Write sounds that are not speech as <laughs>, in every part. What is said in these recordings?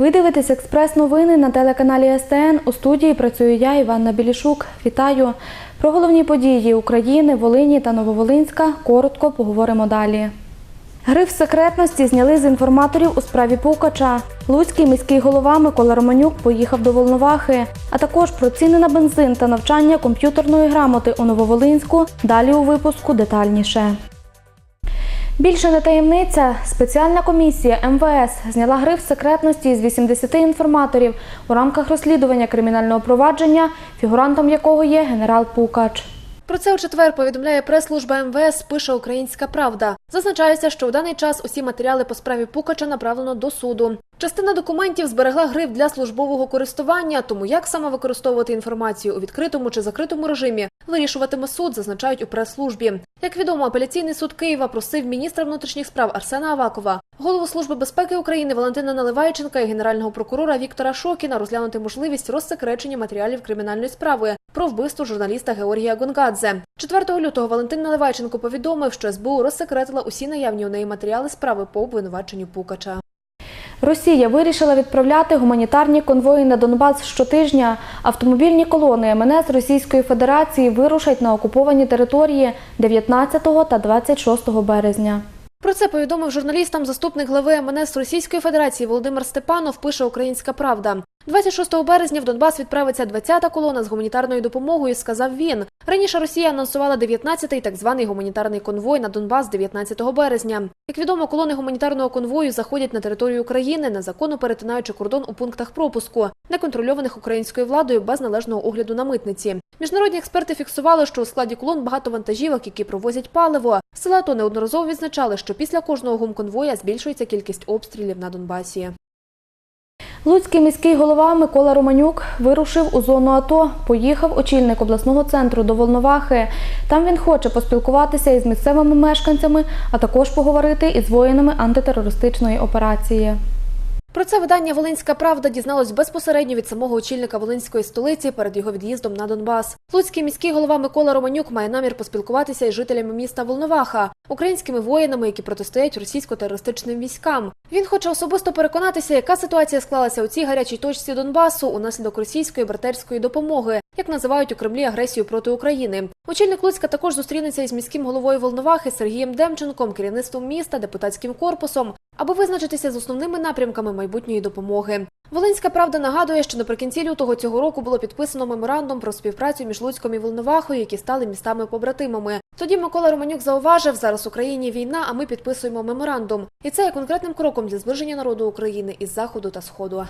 Ви дивитесь експрес-новини на телеканалі СТН. У студії працюю я, Іванна Білішук. Вітаю. Про головні події України, Волині та Нововолинська коротко поговоримо далі. Гриф секретності зняли з інформаторів у справі Пукача. Луцький міський голова Микола Романюк поїхав до Волновахи, а також про ціни на бензин та навчання комп'ютерної грамоти у Нововолинську. Далі у випуску детальніше. Більше не таємниця. Спеціальна комісія МВС зняла гриф секретності з 80 інформаторів у рамках розслідування кримінального провадження, фігурантом якого є генерал Пукач. Про це у четвер повідомляє прес-служба МВС. Пише Українська Правда. Зазначається, що у даний час усі матеріали по справі Пукача направлено до суду. Частина документів зберегла гриф для службового користування, тому як саме використовувати інформацію у відкритому чи закритому режимі вирішуватиме суд, зазначають у прес-службі. Як відомо, апеляційний суд Києва просив міністра внутрішніх справ Арсена Авакова, голову служби безпеки України Валентина Наливайченка і генерального прокурора Віктора Шокіна розглянути можливість розсекречення матеріалів кримінальної справи про вбивство журналіста Георгія Гонгадзе. 4 лютого Валентин Наливайченко повідомив, що СБУ розсекретила усі наявні у неї матеріали справи по обвинуваченню Пукача. Росія вирішила відправляти гуманітарні конвої на Донбас щотижня. Автомобільні колони МНС Російської Федерації вирушать на окуповані території 19 та 26 березня. Про це повідомив журналістам заступник глави МНС Російської Федерації Володимир Степанов. Пише Українська Правда. 26 березня в Донбас відправиться 20-та колона з гуманітарною допомогою. Сказав він. Раніше Росія анонсувала 19-й так званий гуманітарний конвой на Донбас 19 березня. Як відомо, колони гуманітарного конвою заходять на територію України, незаконно перетинаючи кордон у пунктах пропуску, не контрольованих українською владою без належного огляду на митниці. Міжнародні експерти фіксували, що у складі колон багато вантажівок, які провозять паливо. Села АТО неодноразово відзначали, що після кожного гумконвоя збільшується кількість обстрілів на Донбасі. Луцький міський голова Микола Романюк вирушив у зону АТО. Поїхав очільник обласного центру до Волновахи. Там він хоче поспілкуватися із місцевими мешканцями, а також поговорити із воїнами антитерористичної операції. Про це видання Волинська Правда дізналось безпосередньо від самого очільника Волинської столиці перед його від'їздом на Донбас. Луцький міський голова Микола Романюк має намір поспілкуватися із жителями міста Волноваха, українськими воїнами, які протистоять російсько-терористичним військам. Він хоче особисто переконатися, яка ситуація склалася у цій гарячій точці Донбасу унаслідок російської братерської допомоги, як називають у Кремлі агресію проти України. Очільник Луцька також зустрінеться із міським головою Волновахи Сергієм Демченком, керівництвом міста, депутатським корпусом, аби визначитися з основними напрямками майбутньої допомоги. Волинська правда нагадує, що наприкінці лютого цього року було підписано меморандум про співпрацю між Луцьком і Волновахою, які стали містами-побратимами. Тоді Микола Романюк зауважив, зараз в Україні війна, а ми підписуємо меморандум. І це є конкретним кроком для збереження народу України із заходу та сходу.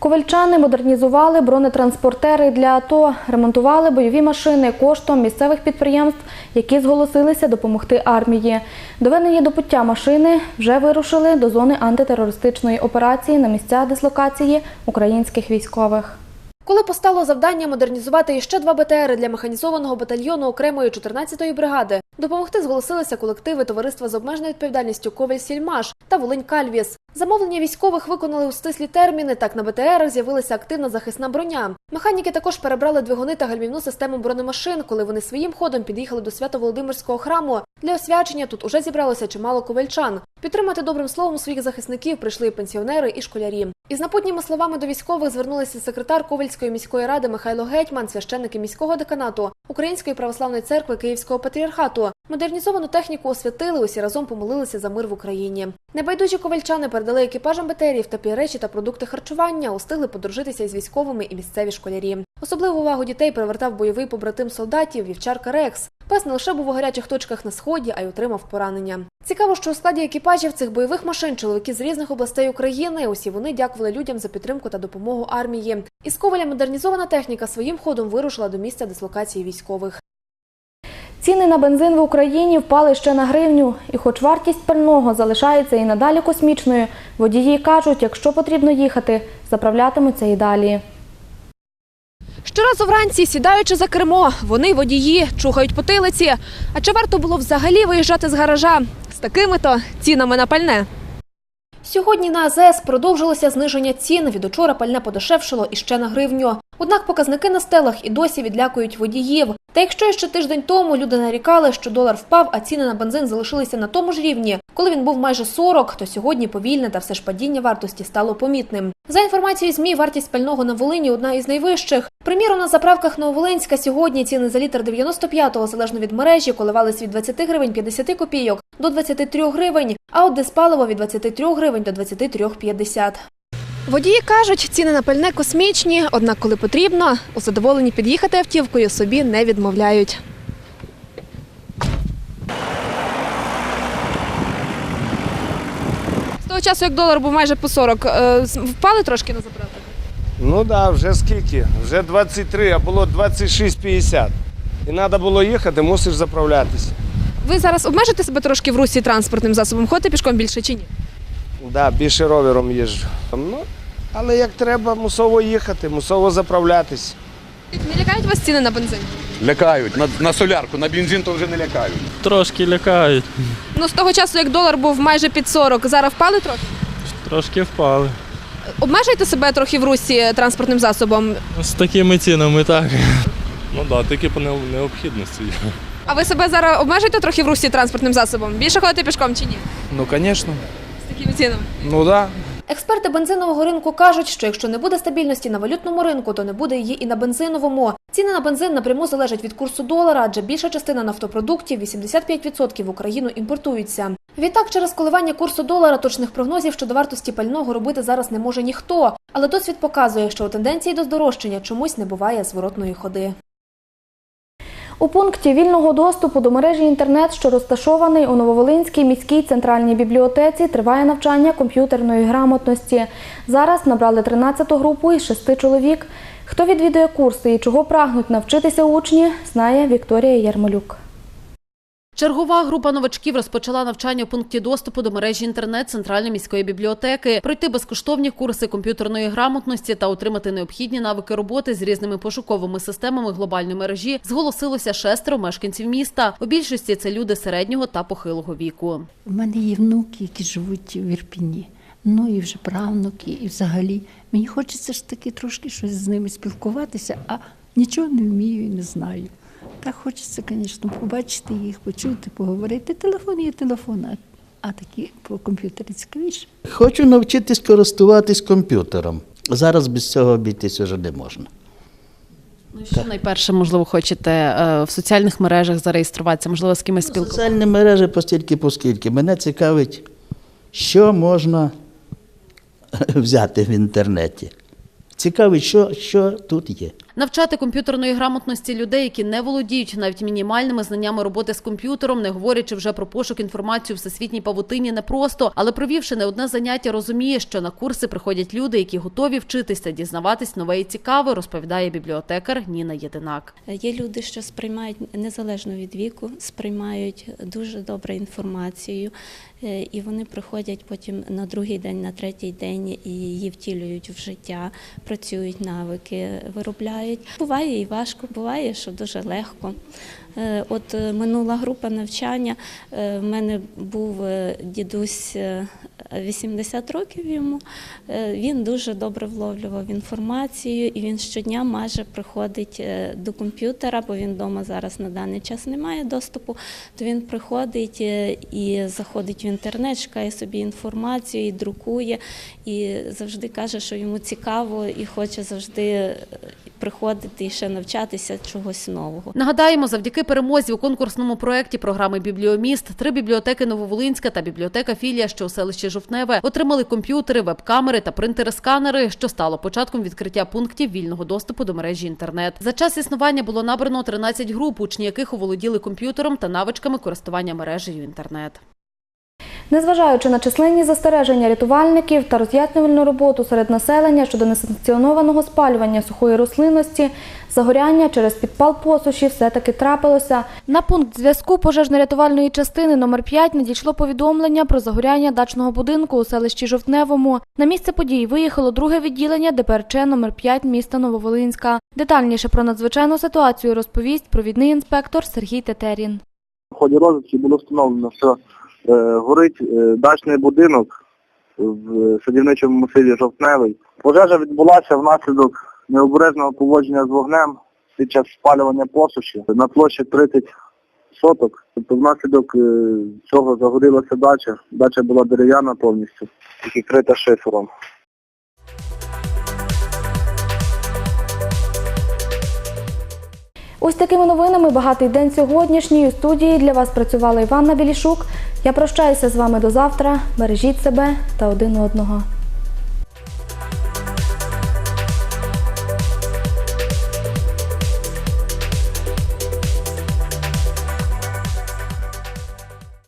Ковальчани модернізували бронетранспортери для АТО, ремонтували бойові машини коштом місцевих підприємств, які зголосилися допомогти армії. Доведені до пуття машини вже вирушили до зони антитерористичної операції на місця дислокації українських військових. Коли постало завдання модернізувати іще два БТРи для механізованого батальйону окремої 14-ї бригади, допомогти зголосилися колективи товариства з обмеженою відповідальністю Коваль Сільмаш та Волинь Кальвіс. Замовлення військових виконали у стислі терміни. Так на БТРах з'явилася активна захисна броня. Механіки також перебрали двигуни та гальмівну систему бронемашин, коли вони своїм ходом під'їхали до Свято-Володимирського храму. Для освячення тут уже зібралося чимало ковальчан. Підтримати добрим словом своїх захисників прийшли і пенсіонери і школярі. Із напутніми словами до військових звернулися секретар Ковальської міської ради Михайло Гетьман, священники міського деканату Української православної церкви Київського патріархату. Модернізовану техніку освятили, усі разом помолилися за мир в Україні. Небайдужі ковальчани передали екіпажам БТРів теплі речі та продукти харчування, устигли подружитися із військовими і місцеві школярі. Особливу увагу дітей привертав бойовий побратим солдатів вівчарка Рекс. Пес не лише був у гарячих точках на сході, а й отримав поранення. Цікаво, що у складі екіпажів цих бойових машин чоловіки з різних областей України. Усі вони дякували людям за підтримку та допомогу армії. Із Коваля модернізована техніка своїм ходом вирушила до місця дислокації військових. Ціни на бензин в Україні впали ще на гривню, і хоч вартість пального залишається і надалі космічною, водії кажуть, якщо потрібно їхати, заправлятимуться і далі. Щоразу вранці, сідаючи за кермо, вони водії чухають потилиці. А чи варто було взагалі виїжджати з гаража з такими-то цінами на пальне? Сьогодні на АЗС продовжилося зниження цін. Від учора пальне подешевшало іще на гривню. Однак показники на стелах і досі відлякують водіїв. Та якщо ще тиждень тому люди нарікали, що долар впав, а ціни на бензин залишилися на тому ж рівні, Коли він був майже 40, то сьогодні повільне та все ж падіння вартості стало помітним. За інформацією ЗМІ, вартість пального на Волині одна із найвищих. Приміром, на заправках Нововолинська сьогодні ціни за літр 95-го, залежно від мережі, коливались від 20 гривень 50 копійок до 23 гривень, а от диспаливо від 23 гривень до 23,50. Водії кажуть, ціни на пальне космічні, однак, коли потрібно, у задоволенні під'їхати автівкою собі не відмовляють. З того часу, як долар був майже по 40, е, впали трошки на заправках? Ну так, да, вже скільки? Вже 23, а було 26,50. І треба було їхати, мусиш заправлятися. Ви зараз обмежите себе трошки в русі транспортним засобом? Ходите пішком більше чи ні? Да, більше ровером їжджу. Ну, але як треба, мусово їхати, мусово заправлятись. Не лякають вас ціни на бензин? Лякають на, на солярку, на бензин то вже не лякають. Трошки лякають, Ну, з того часу, як долар був майже під 40, зараз впали трохи? трошки впали. Обмежуйте себе трохи в русі транспортним засобом. З такими цінами так. Ну так, да, тільки по необхідності. А ви себе зараз обмежуєте трохи в русі транспортним засобом? Більше ходите пішком чи ні? Ну, звісно. З такими цінами. Ну так. Експерти бензинового ринку кажуть, що якщо не буде стабільності на валютному ринку, то не буде її і на бензиновому. Ціни на бензин напряму залежать від курсу долара, адже більша частина нафтопродуктів 85% в Україну імпортуються. Відтак, через коливання курсу долара точних прогнозів щодо вартості пального робити зараз не може ніхто. Але досвід показує, що у тенденції до здорожчання чомусь не буває зворотної ходи. У пункті вільного доступу до мережі інтернет, що розташований у Нововолинській міській центральній бібліотеці, триває навчання комп'ютерної грамотності. Зараз набрали 13-ту групу із 6 чоловік. Хто відвідує курси і чого прагнуть навчитися учні, знає Вікторія Ярмолюк. Чергова група новачків розпочала навчання у пункті доступу до мережі інтернет Центральної міської бібліотеки, пройти безкоштовні курси комп'ютерної грамотності та отримати необхідні навики роботи з різними пошуковими системами глобальної мережі зголосилося шестеро мешканців міста. У більшості це люди середнього та похилого віку. У мене є внуки, які живуть в Ірпіні. Ну і вже правнуки, і взагалі. Мені хочеться ж таки трошки щось з ними спілкуватися, а нічого не вмію і не знаю. Так хочеться, звісно, побачити їх, почути, поговорити. Телефон є телефон, а, а такі по комп'ютері цікавіше. Хочу навчитись користуватись комп'ютером. Зараз без цього обійтись вже не можна. Ну що найперше, можливо, хочете е, в соціальних мережах зареєструватися, можливо, з кимось спілкуватися? Соціальні мережі постільки поскільки. Мене цікавить, що можна <laughs> взяти в інтернеті. Цікавить, що, що тут є. Навчати комп'ютерної грамотності людей, які не володіють навіть мінімальними знаннями роботи з комп'ютером, не говорячи вже про пошук інформації у всесвітній павутині, непросто, але провівши не одне заняття, розуміє, що на курси приходять люди, які готові вчитися, дізнаватись нове і цікаве, розповідає бібліотекар Ніна Єдинак. Є люди, що сприймають незалежно від віку, сприймають дуже добре інформацію, е, і вони приходять потім на другий день, на третій день і її втілюють в життя, працюють навики, виробляють. Буває і важко, буває, що дуже легко. Е, От е, минула група навчання. е, В мене був дідусь е, 80 років йому. Він дуже добре вловлював інформацію, і він щодня майже приходить до комп'ютера, бо він вдома зараз на даний час не має доступу. То він приходить і заходить в інтернет, шукає собі інформацію і друкує, і завжди каже, що йому цікаво і хоче завжди приходити і ще навчатися чогось нового. Нагадаємо, завдяки перемозі у конкурсному проєкті програми Бібліоміст три бібліотеки Нововолинська та бібліотека Філія, що у селищі Жовтневе, отримали комп'ютери, веб-камери та принтери-сканери, що стало початком відкриття пунктів вільного доступу до мережі інтернет. За час існування було набрано 13 груп, учні яких оволоділи комп'ютером та навичками користування мережею інтернет. Незважаючи на численні застереження рятувальників та роз'яснювальну роботу серед населення щодо несанкціонованого спалювання сухої рослинності, загоряння через підпал посуші все-таки трапилося. На пункт зв'язку пожежно-рятувальної частини номер 5 надійшло повідомлення про загоряння дачного будинку у селищі Жовтневому. На місце події виїхало друге відділення ДПРЧ номер 5 міста Нововолинська. Детальніше про надзвичайну ситуацію розповість провідний інспектор Сергій Тетерін. В ході розвідки було встановлено, що горить е, дачний будинок в садівничому масиві Жовтневий. Пожежа відбулася внаслідок необережного поводження з вогнем під час спалювання посуші на площі 30 соток. Тобто внаслідок е, цього загорілася дача. Дача була дерев'яна повністю, тільки крита шифером. Ось такими новинами багатий день сьогоднішній. У студії для вас працювала Іванна Білішук. Я прощаюся з вами до завтра. Бережіть себе та один одного.